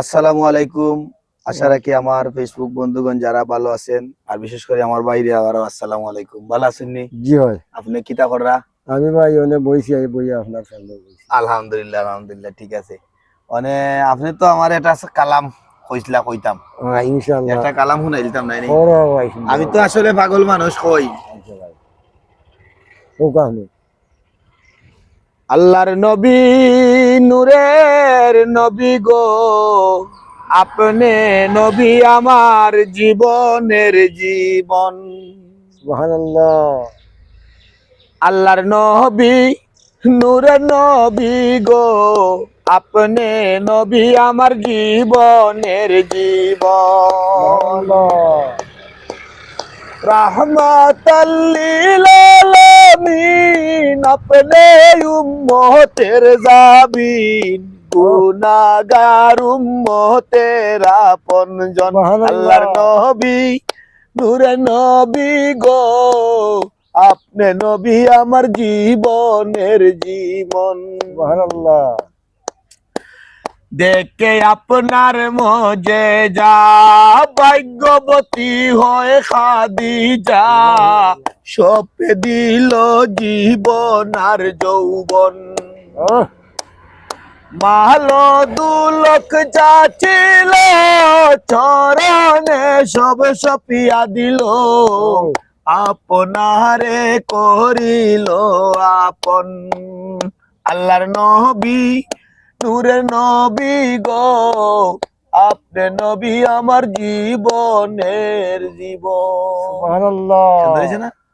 আসসালামু আলাইকুম। আশা রাখি আমার ফেসবুক বন্ধুগণ যারা ভালো আছেন আর বিশেষ করে আমার বাইরে আবারও আসসালামু আলাইকুম। ভালো আছেন নি? জি হয় আপনি কিতা কররা? আমি ভাই অনেক বইছি আমি বই আপনার সামনে বইছি। আলহামদুলিল্লাহ আলহামদুলিল্লাহ ঠিক আছে। মানে আপনি তো আমার এটা কালাম কইছিলা কইতাম। হ্যাঁ ইনশাআল্লাহ। একটা কালাম শুনাইতাম নাই নি? বড় ভাই আমি তো আসলে পাগল মানুষ কই? আচ্ছা ও কাহনি। আল্লাহর নবী নূরের নবী গো। আপনি নবী আমার জীবনের জীবন। আল্লাহর নবী নূরের নবী গো। আপনি নবী আমার জীবনের জীবন। রহমতাল্লিল আপনি উম্মতের জাবিন। গুনাহগার উম্মতের আপনজন। আল্লাহর নবী নূরের নবী গো। আপনি নবী আমার জীবনের জীবন। সুবহানাল্লাহ। দেখে আপনার মজে যা ভাগ্যবতী হয়ে খাদি যা সপে দিল জীবন আর যৌবন। মালো দুলক যা ছিল চরণে সব সপিয়া দিল। আপনারে করিল আপন। আল্লাহর নবী নূরের নবী গো আপনি নবী আমার জীবনের জীবন। না?